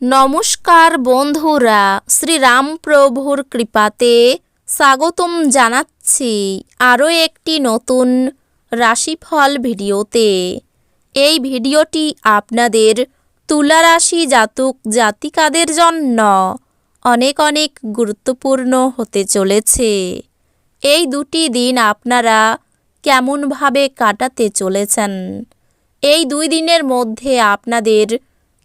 নমস্কার বন্ধুরা, শ্রীরামপ্রভুর কৃপাতে স্বাগতম জানাচ্ছি আরও একটি নতুন রাশিফল ভিডিওতে। এই ভিডিওটি আপনাদের তুলা রাশি জাতক জাতিকাদের জন্য অনেক অনেক গুরুত্বপূর্ণ হতে চলেছে। এই দুটি দিন আপনারা কেমনভাবে কাটাতে চলেছেন? এই দুই দিনের মধ্যে আপনাদের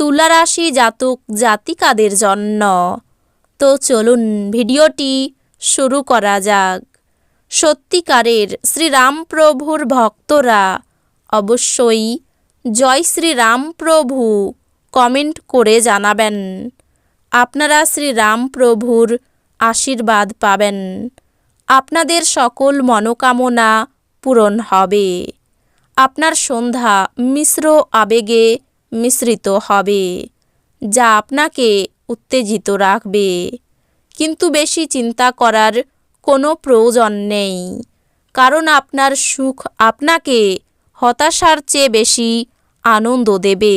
তুলা রাশি জাতক জাতিকাদের জন্য। তো চলুন ভিডিওটি শুরু করা যাক। সত্যিকারের শ্রীরামপ্রভুর ভক্তরা অবশ্যই জয় শ্রীরামপ্রভু কমেন্ট করে জানাবেন। আপনারা শ্রীরামপ্রভুর আশীর্বাদ পাবেন। আপনাদের সকল মনোকামনা পূরণ হবে। আপনার সন্ধ্যা মিশ্র আবেগে মিশ্রিত হবে, যা আপনাকে উত্তেজিত রাখবে। কিন্তু বেশি চিন্তা করার কোনো প্রয়োজন নেই, কারণ আপনার সুখ আপনাকে হতাশার চেয়ে বেশি আনন্দ দেবে।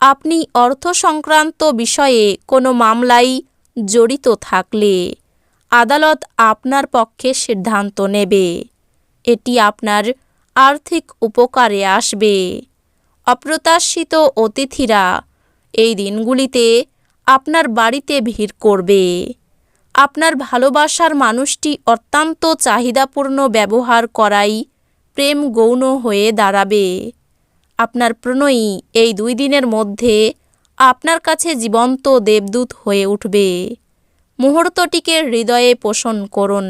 আপনি অর্থ সংক্রান্ত বিষয়ে কোনো মামলায় জড়িত থাকলে আদালত আপনার পক্ষে সিদ্ধান্ত নেবে। এটি আপনার আর্থিক উপকারে আসবে। অপ্রত্যাশিত অতিথিরা এই দিনগুলিতে আপনার বাড়িতে ভিড় করবে। আপনার ভালোবাসার মানুষটি অত্যন্ত চাহিদাপূর্ণ ব্যবহার করাই প্রেম গৌণ হয়ে দাঁড়াবে। আপনার প্রণয়ী এই দুই দিনের মধ্যে আপনার কাছে জীবন্ত দেবদূত হয়ে উঠবে। মুহূর্তটিকে হৃদয়ে পোষণ করুন।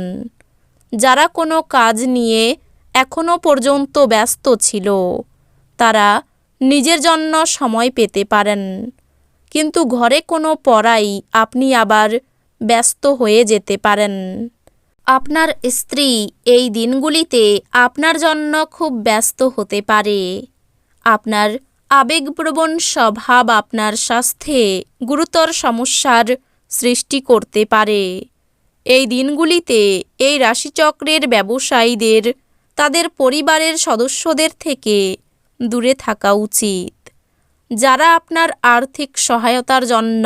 যারা কোনো কাজ নিয়ে এখনও পর্যন্ত ব্যস্ত ছিল, তারা নিজের জন্য সময় পেতে পারেন। কিন্তু ঘরে কোনো পড়াই আপনি আবার ব্যস্ত হয়ে যেতে পারেন। আপনার স্ত্রী এই দিনগুলিতে আপনার জন্য খুব ব্যস্ত হতে পারে। আপনার আবেগপ্রবণ স্বভাব আপনার স্বাস্থ্যে গুরুতর সমস্যার সৃষ্টি করতে পারে। এই দিনগুলিতে এই রাশিচক্রের ব্যবসায়ীদের, তাদের পরিবারের সদস্যদের থেকে দূরে থাকা উচিত। যারা আপনার আর্থিক সহায়তার জন্য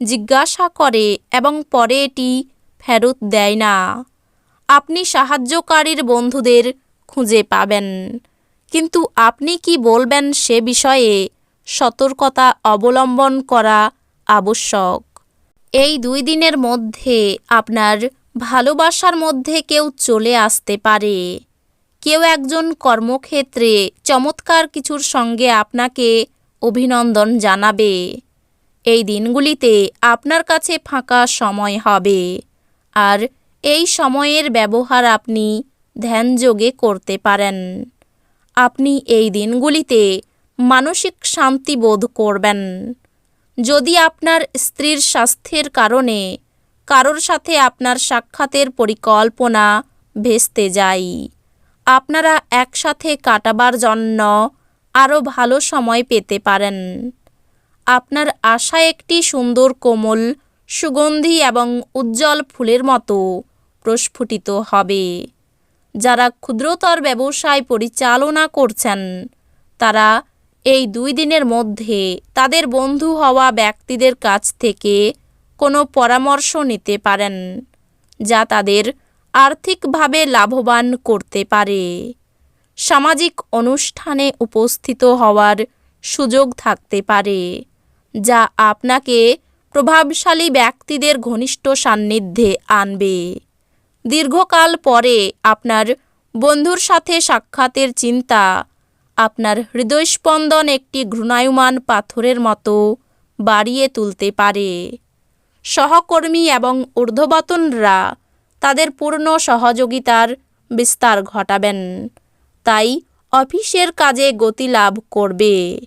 জিজ্ঞাসা করে এবং পরে এটি ফেরত দেয় না, আপনি সাহায্যকারীর বন্ধুদের খুঁজে পাবেন। কিন্তু আপনি কি বলবেন সে বিষয়ে সতর্কতা অবলম্বন করা আবশ্যক? এই দুই দিনের মধ্যে আপনার ভালোবাসার মধ্যে কেউ চলে আসতে পারে। কেউ একজন কর্মক্ষেত্রে চমৎকার কিছুর সঙ্গে আপনাকে অভিনন্দন জানাবে। এই দিনগুলিতে আপনার কাছে ফাঁকা সময় হবে। আর এই সময়ের ব্যবহার আপনি ধ্যানযোগে করতে পারেন। আপনি এই দিনগুলিতে মানসিক শান্তি বোধ করবেন। যদি আপনার স্ত্রীর স্বাস্থ্যের কারণে কারোর সাথে আপনার সাক্ষাতের পরিকল্পনা ভেস্তে যায় আপনারা একসাথে কাটাবার জন্য আরও ভালো সময় পেতে পারেন। আপনার আশা একটি সুন্দর কোমল, সুগন্ধি এবং উজ্জ্বল ফুলের মতো প্রস্ফুটিত হবে। যারা ক্ষুদ্রতর ব্যবসায় পরিচালনা করছেন, তারা এই দুই দিনের মধ্যে তাদের বন্ধু হওয়া ব্যক্তিদের কাছ থেকে কোনো পরামর্শ নিতে পারেন, যা তাদের আর্থিকভাবে লাভবান করতে পারে। সামাজিক অনুষ্ঠানে উপস্থিত হওয়ার সুযোগ থাকতে পারে, যা আপনাকে প্রভাবশালী ব্যক্তিদের ঘনিষ্ঠ সান্নিধ্যে আনবে। দীর্ঘকাল পরে আপনার বন্ধুর সাথে সাক্ষাতের চিন্তা, আপনার হৃদয়স্পন্দন একটি ঘূর্ণায়মান পাথরের মতো বাড়িয়ে তুলতে পারে। সহকর্মী এবং ঊর্ধ্ববতনরা তাদের পূর্ণ সহযোগিতার বিস্তার ঘটাবেন। তাই অফিসের কাজে গতি লাভ করবে।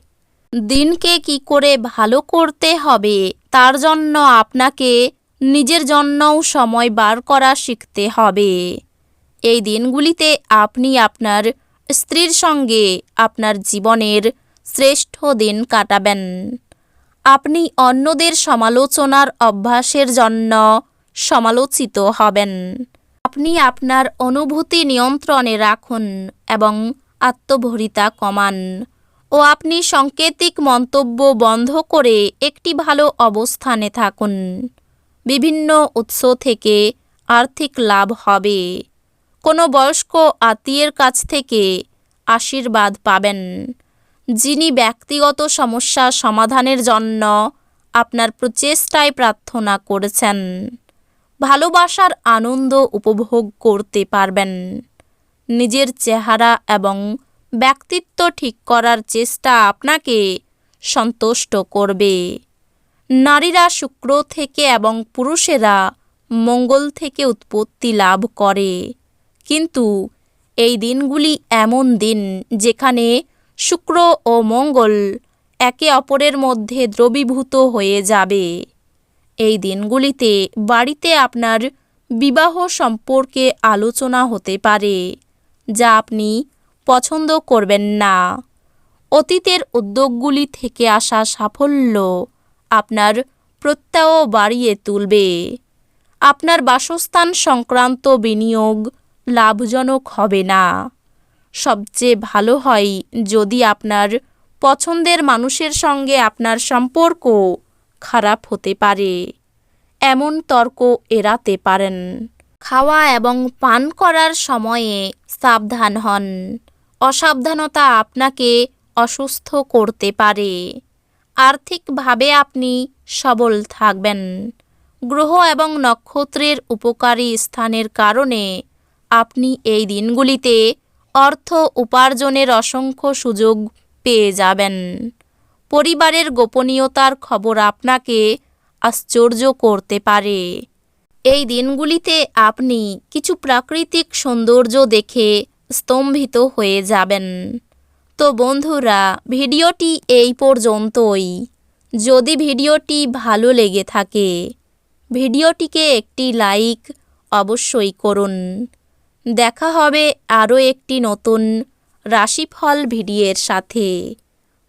দিনকে কি করে ভালো করতে হবে তার জন্য আপনাকে নিজের জন্যও সময় বার করা শিখতে হবে। এই দিনগুলিতে আপনি আপনার স্ত্রীর সঙ্গে আপনার জীবনের শ্রেষ্ঠ দিন কাটাবেন। আপনি অন্যদের সমালোচনার অভ্যাসের জন্য সমালোচিত হবেন। আপনি আপনার অনুভূতি নিয়ন্ত্রণে রাখুন এবং আত্মভরিতা কমান ও আপনি সাংকেতিক মন্তব্য বন্ধ করে একটি ভালো অবস্থানে থাকুন। বিভিন্ন উৎস থেকে আর্থিক লাভ হবে। কোনো বয়স্ক আত্মীয়ের কাছ থেকে আশীর্বাদ পাবেন। যিনি ব্যক্তিগত সমস্যা সমাধানের জন্য আপনার প্রচেষ্টায় প্রার্থনা করেছেন। ভালোবাসার আনন্দ উপভোগ করতে পারবেন। নিজের চেহারা এবং ব্যক্তিত্ব ঠিক করার চেষ্টা আপনাকে সন্তুষ্ট করবে। নারীরা শুক্র থেকে এবং পুরুষেরা মঙ্গল থেকে উৎপত্তি লাভ করে। কিন্তু এই দিনগুলি এমন দিন যেখানে শুক্র ও মঙ্গল একে অপরের মধ্যে দ্রবীভূত হয়ে যাবে। এই দিনগুলিতে বাড়িতে আপনার বিবাহ সম্পর্কে আলোচনা হতে পারে, যা আপনি পছন্দ করবেন না। অতীতের উদ্যোগগুলি থেকে আসা সাফল্য আপনার প্রত্যয় বাড়িয়ে তুলবে। আপনার বাসস্থান সংক্রান্ত বিনিয়োগ লাভজনক হবে না। সবচেয়ে ভালো হয় যদি আপনার পছন্দের মানুষের সঙ্গে আপনার সম্পর্ক খারাপ হতে পারে। এমন তর্ক এড়াতে পারেন। খাওয়া এবং পান করার সময়ে সাবধান হন। অসাবধানতা আপনাকে অসুস্থ করতে পারে। আর্থিকভাবে আপনি সবল থাকবেন। গ্রহ এবং নক্ষত্রের উপকারী স্থানের কারণে আপনি এই দিনগুলিতে অর্থ উপার্জনের অসংখ্য সুযোগ পেয়ে যাবেন। পরিবারের গোপনীয়তার খবর আপনাকে আশ্চর্য করতে পারে। এই দিনগুলিতে আপনি কিছু প্রাকৃতিক সৌন্দর্য দেখে স্তম্ভিত হয়ে যাবেন। তো বন্ধুরা, ভিডিওটি এই পর্যন্তই। যদি ভিডিওটি ভালো লেগে থাকে, ভিডিওটিকে একটি লাইক অবশ্যই করুন। দেখা হবে আরও একটি নতুন রাশিফল ভিডিওর সাথে।